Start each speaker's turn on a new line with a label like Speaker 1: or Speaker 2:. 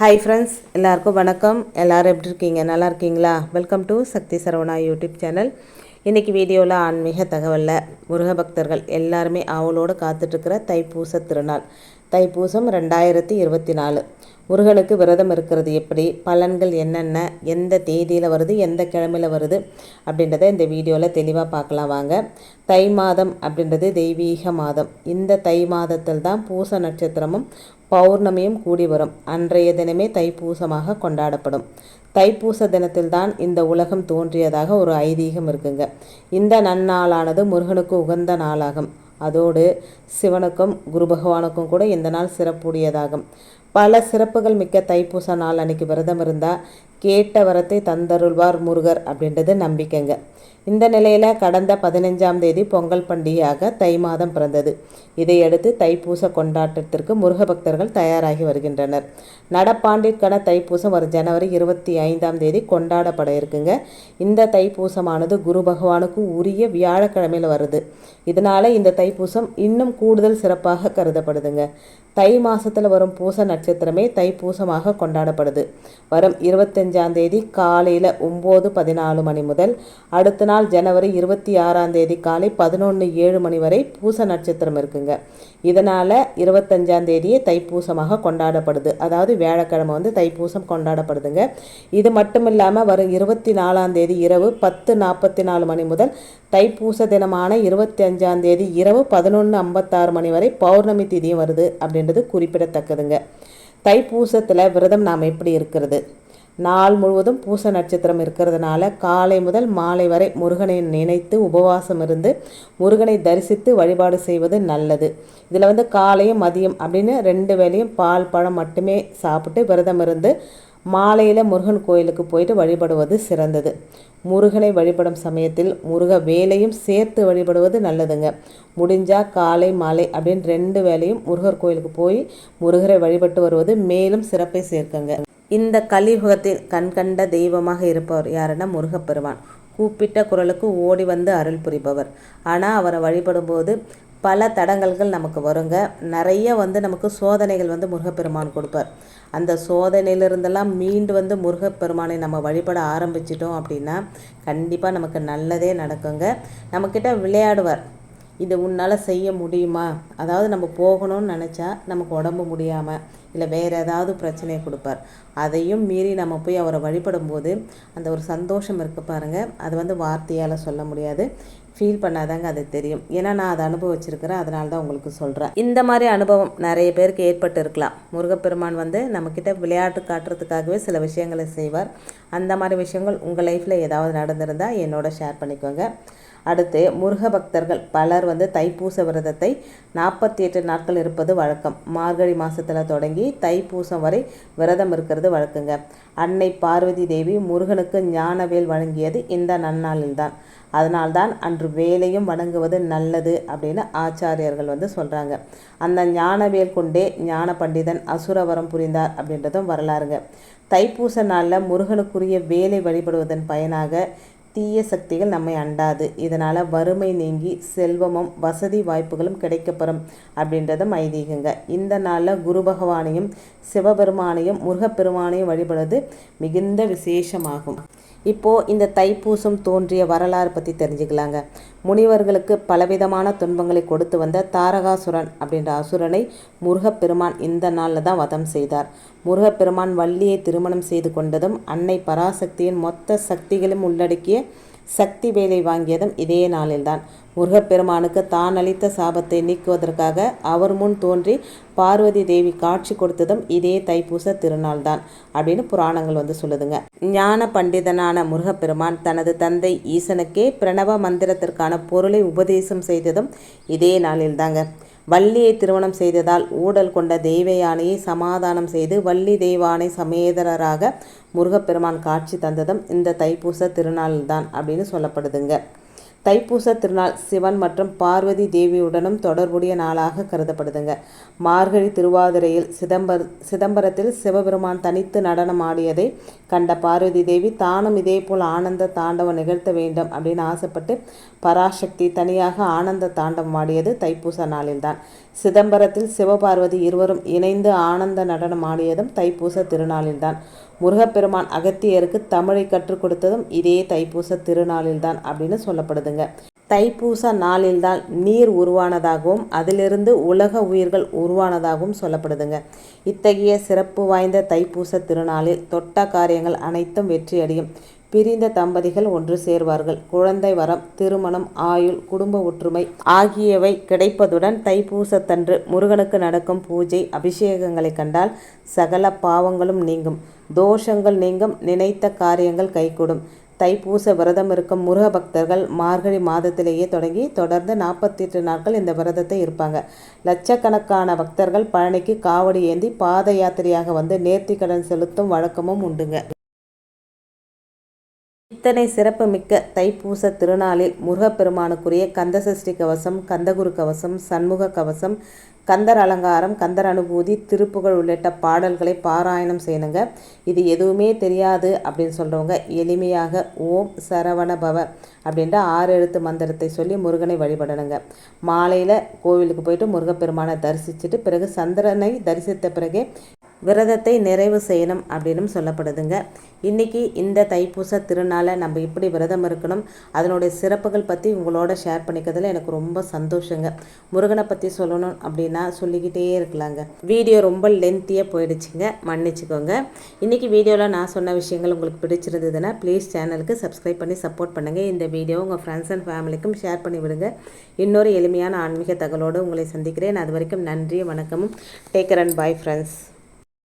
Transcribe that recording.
Speaker 1: hi friends எல்லாருக்கும் வணக்கம் எல்லோரும் எப்படி இருக்கீங்க நல்லா இருக்கீங்களா welcome to Sakthi Saravana YouTube channel இன்றைக்கி வீடியோவில் ஆன்மீக தகவலில் முருக பக்தர்கள் எல்லாருமே அவளோடு காத்துட்ருக்கிற தைப்பூச திருநாள் தைப்பூசம் ரெண்டாயிரத்தி இருபத்தி நாலு முருகனுக்கு விரதம் இருக்கிறது எப்படி பலன்கள் என்னென்ன எந்த தேதியில் வருது எந்த கிழமையில் வருது அப்படின்றத இந்த வீடியோவில் தெளிவாக பார்க்கலாம் வாங்க தை மாதம் அப்படின்றது தெய்வீக மாதம் இந்த தை மாதத்தில் தான் பூச நட்சத்திரமும் பௌர்ணமியும் கூடி வரும் அன்றைய தினமே தைப்பூசமாக கொண்டாடப்படும் தைப்பூச தினத்தில்தான் இந்த உலகம் தோன்றியதாக ஒரு ஐதீகம் இருக்குங்க இந்த நன்னாளானது முருகனுக்கு உகந்த நாளாகும் அதோடு சிவனுக்கும் குரு பகவானுக்கும் கூட இந்த நாள் சிறப்புடையதாகும் பல சிறப்புகள் மிக்க தைப்பூச நாள் அன்னைக்கு விரதம் இருந்தால் கேட்ட வரத்தை தந்தருள்வார் முருகர் அப்படின்றது நம்பிக்கைங்க இந்த நிலையில் கடந்த பதினைஞ்சாம் தேதி பொங்கல் பண்டிகையாக தை மாதம் பிறந்தது இதையடுத்து தைப்பூச கொண்டாட்டத்திற்கு முருக பக்தர்கள் தயாராகி வருகின்றனர் நடப்பாண்டிற்கான தைப்பூசம் வரும் ஜனவரி இருபத்தி ஐந்தாம் தேதி கொண்டாடப்பட இருக்குங்க இந்த தைப்பூசமானது குரு பகவானுக்கு உரிய வியாழக்கிழமையில் வருது இதனால் இந்த தைப்பூசம் இன்னும் கூடுதல் சிறப்பாக கருதப்படுதுங்க தை மாதத்தில் வரும் பூச நட்ச நட்சத்திரமே தைப்பூசமாக கொண்டாடப்படுது வரும் இருபத்தஞ்சாம் தேதி காலையில் ஒம்பது பதினாலு மணி முதல் அடுத்த நாள் ஜனவரி இருபத்தி ஆறாம் தேதி காலை பதினொன்று ஏழு மணி வரை பூச நட்சத்திரம் இருக்குங்க இதனால் இருபத்தஞ்சாம் தேதியே தைப்பூசமாக கொண்டாடப்படுது அதாவது வியாழக்கிழமை வந்து தைப்பூசம் கொண்டாடப்படுதுங்க இது மட்டும் இல்லாமல் வரும் இருபத்தி நாலாம் தேதி இரவு பத்து நாற்பத்தி நாலு மணி முதல் தைப்பூச தினமான இருபத்தி அஞ்சாம் தேதி இரவு பதினொன்று ஐம்பத்தாறு மணி வரை பௌர்ணமி திதியும் வருது அப்படின்றது குறிப்பிடத்தக்கதுங்க தைப்பூசத்தில் விரதம் நாம் எப்படி இருக்கிறது நாள் முழுவதும் பூச நட்சத்திரம் இருக்கிறதுனால காலை முதல் மாலை வரை முருகனை நினைத்து உபவாசம் இருந்து முருகனை தரிசித்து வழிபாடு செய்வது நல்லது இதில் வந்து காலையும் மதியம் அப்படின்னு ரெண்டு வேலையும் பால் பழம் மட்டுமே சாப்பிட்டு விரதம் இருந்து மாலையில் முருகன் கோயிலுக்கு போயிட்டு வழிபடுவது சிறந்தது முருகனை வழிபடும் சமயத்தில் முருக வேலையும் சேர்த்து வழிபடுவது நல்லதுங்க முடிஞ்சா காலை மாலை அப்படின்னு ரெண்டு வேலையும் முருகர் கோயிலுக்கு போய் முருகரை வழிபட்டு வருவது மேலும் சிறப்பை சேர்க்குங்க
Speaker 2: இந்த கலியுகத்தில் கண்கண்ட தெய்வமாக இருப்பவர் யாருன்னா முருகப்பெருவான் கூப்பிட்ட குரலுக்கு ஓடி வந்து அருள் புரிபவர் ஆனால் அவரை வழிபடும்போது பல தடங்கல்கள் நமக்கு வருங்க நிறைய வந்து நமக்கு சோதனைகள் வந்து முருகப்பெருமான் கொடுப்பார் அந்த சோதனையிலிருந்தெல்லாம் மீண்டு வந்து முருகப்பெருமானை நம்ம வழிபட ஆரம்பிச்சிட்டோம் அப்படின்னா கண்டிப்பாக நமக்கு நல்லதே நடக்குங்க நம்மக்கிட்ட விளையாடுவார் இதை உன்னால் செய்ய முடியுமா அதாவது நம்ம போகணும்னு நினச்சா நமக்கு உடம்பு முடியாமல் இல்லை வேறு ஏதாவது பிரச்சனையை கொடுப்பார் அதையும் மீறி நம்ம போய் அவரை வழிபடும் போது அந்த ஒரு சந்தோஷம் இருக்க பாருங்கள் அது வந்து வார்த்தையால் சொல்ல முடியாது ஃபீல் பண்ணாதாங்க அது தெரியும் ஏன்னா நான் அதை அனுபவிச்சிருக்கிறேன் அதனால தான் உங்களுக்கு சொல்கிறேன் இந்த மாதிரி அனுபவம் நிறைய பேருக்கு ஏற்பட்டு இருக்கலாம் முருகப்பெருமான் வந்து நம்மக்கிட்ட விளையாட்டு காட்டுறதுக்காகவே சில விஷயங்களை செய்வார் அந்த மாதிரி விஷயங்கள் உங்கள் லைஃப்பில் ஏதாவது நடந்திருந்தால் என்னோட ஷேர் பண்ணிக்கோங்க அடுத்து முருக பக்தர்கள் பலர் வந்து தைப்பூச விரதத்தை நாற்பத்தி எட்டு நாட்கள் இருப்பது வழக்கம் மார்கழி மாதத்தில் தொடங்கி தைப்பூசம் வரை விரதம் இருக்கிறது வழக்குங்க அன்னை பார்வதி தேவி முருகனுக்கு ஞானவேல் வழங்கியது இந்த நன்னாளில்தான் அதனால்தான் அன்று வேலையும் வணங்குவது நல்லது அப்படின்னு ஆச்சாரியர்கள் வந்து சொல்கிறாங்க அந்த ஞானவேல் கொண்டே ஞான பண்டிதன் அசுரவரம் புரிந்தார் அப்படின்றதும் வரலாறுங்க தைப்பூச நாளில் முருகனுக்குரிய வேலை வழிபடுவதன் பயனாக தீய சக்திகள் நம்மை அண்டாது இதனால் வறுமை நீங்கி செல்வமும் வசதி வாய்ப்புகளும் கிடைக்கப்பெறும் அப்படின்றதும் ஐதீகங்க இந்த நாளில் குரு பகவானையும் சிவபெருமானையும் முருகப்பெருமானையும் வழிபடுவது மிகுந்த விசேஷமாகும் இப்போது இந்த தைப்பூசம் தோன்றிய வரலாறு பற்றி தெரிஞ்சுக்கலாங்க முனிவர்களுக்கு பலவிதமான துன்பங்களை கொடுத்து வந்த தாரகாசுரன் அப்படின்ற அசுரனை முருகப்பெருமான் இந்த நாளில் தான் வதம் செய்தார் முருகப்பெருமான் வள்ளியை திருமணம் செய்து கொண்டதும் அன்னை பராசக்தியின் மொத்த சக்திகளும் உள்ளடக்கிய சக்தி வேலை வாங்கியதும் இதே நாளில்தான் முருகப்பெருமானுக்கு தான் அளித்த சாபத்தை நீக்குவதற்காக அவர் முன் தோன்றி பார்வதி தேவி காட்சி கொடுத்ததும் இதே தைப்பூச திருநாள் தான் அப்படின்னு புராணங்கள் வந்து சொல்லுதுங்க ஞான பண்டிதனான முருகப்பெருமான் தனது தந்தை ஈசனுக்கே பிரணவ மந்திரத்திற்கான பொருளை உபதேசம் செய்ததும் இதே நாளில்தாங்க தாங்க வள்ளியை திருமணம் செய்ததால் ஊடல் கொண்ட தெய்வயானையை சமாதானம் செய்து வள்ளி தெய்வானை சமேதரராக முருகப்பெருமான் காட்சி தந்ததும் இந்த தைப்பூச திருநாள் தான் அப்படின்னு சொல்லப்படுதுங்க தைப்பூச திருநாள் சிவன் மற்றும் பார்வதி தேவியுடனும் தொடர்புடைய நாளாக கருதப்படுதுங்க மார்கழி திருவாதிரையில் சிதம்பர் சிதம்பரத்தில் சிவபெருமான் தனித்து நடனம் ஆடியதை கண்ட பார்வதி தேவி தானும் இதேபோல் ஆனந்த தாண்டவம் நிகழ்த்த வேண்டும் அப்படின்னு ஆசைப்பட்டு பராசக்தி தனியாக ஆனந்த தாண்டவம் ஆடியது தைப்பூச நாளில்தான் சிதம்பரத்தில் சிவபார்வதி இருவரும் இணைந்து ஆனந்த நடனம் ஆடியதும் தைப்பூச திருநாளில்தான் முருகப்பெருமான் அகத்தியருக்கு தமிழை கற்றுக் கொடுத்ததும் இதே தைப்பூச திருநாளில்தான் அப்படின்னு சொல்லப்படுதுங்க தைப்பூச நாளில்தான் நீர் உருவானதாகவும் அதிலிருந்து உலக உயிர்கள் உருவானதாகவும் சொல்லப்படுதுங்க இத்தகைய சிறப்பு வாய்ந்த தைப்பூச திருநாளில் தொட்ட காரியங்கள் அனைத்தும் வெற்றியடையும் பிரிந்த தம்பதிகள் ஒன்று சேர்வார்கள் குழந்தை வரம் திருமணம் ஆயுள் குடும்ப ஒற்றுமை ஆகியவை கிடைப்பதுடன் தைப்பூசத்தன்று முருகனுக்கு நடக்கும் பூஜை அபிஷேகங்களை கண்டால் சகல பாவங்களும் நீங்கும் தோஷங்கள் நீங்கும் நினைத்த காரியங்கள் கைகூடும் தைப்பூச விரதம் இருக்கும் முருக பக்தர்கள் மார்கழி மாதத்திலேயே தொடங்கி தொடர்ந்து நாற்பத்தி எட்டு நாட்கள் இந்த விரதத்தை இருப்பாங்க லட்சக்கணக்கான பக்தர்கள் பழனிக்கு காவடி ஏந்தி பாத யாத்திரையாக வந்து நேர்த்திக்கடன் செலுத்தும் வழக்கமும் உண்டுங்க
Speaker 3: இத்தனை சிறப்பு மிக்க தைப்பூச திருநாளில் முருகப்பெருமானுக்குரிய கந்தசஷ்டி கவசம் கந்தகுரு கவசம் சண்முக கவசம் கந்தர் அலங்காரம் கந்தர் அனுபூதி திருப்புகள் உள்ளிட்ட பாடல்களை பாராயணம் செய்யணுங்க இது எதுவுமே தெரியாது அப்படின்னு சொல்கிறவங்க எளிமையாக ஓம் சரவண பவ அப்படின்ற ஆறு எழுத்து மந்திரத்தை சொல்லி முருகனை வழிபடணுங்க மாலையில் கோவிலுக்கு போயிட்டு முருகப்பெருமானை தரிசிச்சுட்டு பிறகு சந்திரனை தரிசித்த பிறகே விரதத்தை நிறைவு செய்யணும் அப்படின்னு சொல்லப்படுதுங்க இன்றைக்கி இந்த தைப்பூச திருநாளை நம்ம இப்படி விரதம் இருக்கணும் அதனுடைய சிறப்புகள் பற்றி உங்களோட ஷேர் பண்ணிக்கிறதுல எனக்கு ரொம்ப சந்தோஷங்க முருகனை பற்றி சொல்லணும் அப்படின்னா சொல்லிக்கிட்டே இருக்கலாங்க வீடியோ ரொம்ப லென்த்தியாக போயிடுச்சுங்க மன்னிச்சுக்கோங்க இன்றைக்கி வீடியோவில் நான் சொன்ன விஷயங்கள் உங்களுக்கு பிடிச்சிருந்ததுன்னா ப்ளீஸ் சேனலுக்கு சப்ஸ்கிரைப் பண்ணி சப்போர்ட் பண்ணுங்கள் இந்த வீடியோ உங்கள் ஃப்ரெண்ட்ஸ் அண்ட் ஃபேமிலிக்கும் ஷேர் பண்ணி விடுங்க இன்னொரு எளிமையான ஆன்மீக தகவலோடு உங்களை சந்திக்கிறேன் அது வரைக்கும் நன்றி வணக்கமும் டேக்கர் அண்ட் பாய் ஃப்ரெண்ட்ஸ்